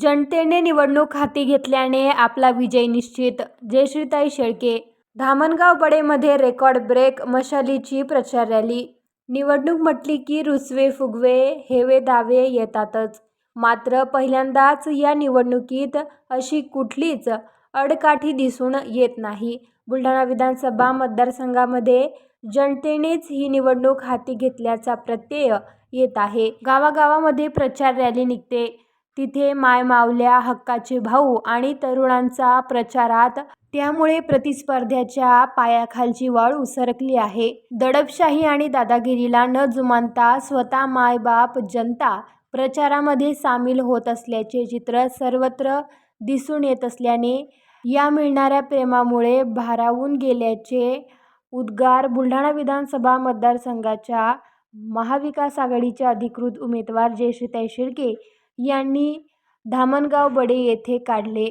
जनतेने निवडणूक हाती घेतल्याने आपला विजय निश्चित. जयश्रीताई शेळके धामणगाव बडेमध्ये रेकॉर्ड ब्रेक मशालीची प्रचार रॅली. निवडणूक म्हटली की रुसवे फुगवे हेवे दावे येतातच. मात्र पहिल्यांदाच या निवडणुकीत अशी कुठलीच अडकाठी दिसून येत नाही. बुलढाणा विधानसभा मतदारसंघामध्ये जनतेनेच ही निवडणूक हाती घेतल्याचा प्रत्यय येत आहे. गावागावामध्ये प्रचार रॅली निघते. तिथे मायमावल्या हक्काचे भाऊ आणि तरुणांचा प्रचारात त्यामुळे प्रतिस्पर्ध्याच्या पायाखालची वाळू उसरकली आहे. दडपशाही आणि दादागिरीला न जुमानता स्वतः मायबाप जनता प्रचारामध्ये सामील होत असल्याचे चित्र सर्वत्र दिसून येत असल्याने या मिळणाऱ्या प्रेमामुळे भारावून गेल्याचे उद्गार बुलढाणा विधानसभा मतदारसंघाच्या महाविकास आघाडीच्या अधिकृत उमेदवार जयश्रीताई शेळके यांनी धामणगाव बडे येथे काढले.